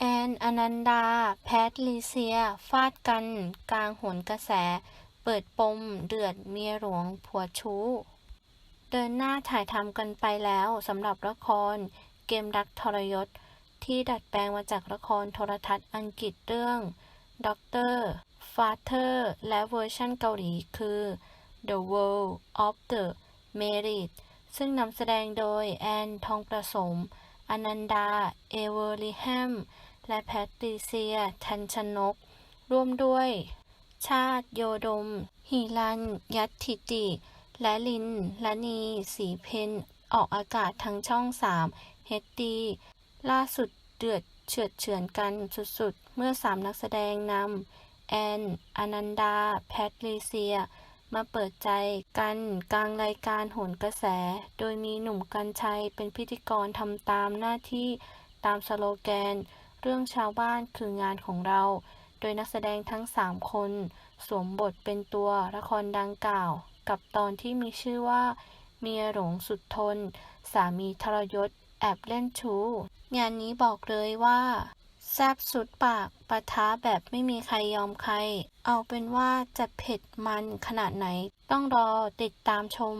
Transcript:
แอนอนันดา แพทลีเซีย ฟาดกัน กลางโหนกระแส เปิดปม เดือดเมียหลวงผัวชู้ เดินหน้าถ่ายทำกันไปแล้วสำหรับละคร เกมรักทรยศ ที่ดัดแปลงมาจากละครโทรทัศน์อังกฤษเรื่องด็อกเตอร์ฟาเธอร์และเวอร์ชันเกาหลีคือ The World of the Merit ซึ่งนำแสดงโดยแอนทองประสม อนันดา เอเวอร์ลิแฮม และแพตริเซีย ทันชนก ร่วมด้วย ชาติโยดม ฮีรัน ยัตถิติ และลินละนีสีเพนออกอากาศทางช่อง3เฮดดีล่าสุดเดือดเฉือดเฉือนกันสุดๆ เมื่อสามนักแสดงนำแอนอนันดา แพทริเซีย มาเปิดใจกันกลางรายการโหนกระแส โดยมีหนุ่มกัญชัยเป็นพิธีกรทำตามหน้าที่ตามสโลแกน เรื่องชาวบ้านคืองานของเรา โดยนักแสดงทั้ง 3 คน สวมบทเป็นตัวละครดังกล่าว กับตอนที่มีชื่อว่า เมียหลงสุดทน สามีทรยศ แอบเล่นชู้ งานนี้บอกเลยว่าแซบสุดปากปะท้าแบบไม่มีใครยอมใคร เอาเป็นว่าจะเผ็ดมันขนาดไหน ต้องรอติดตามชม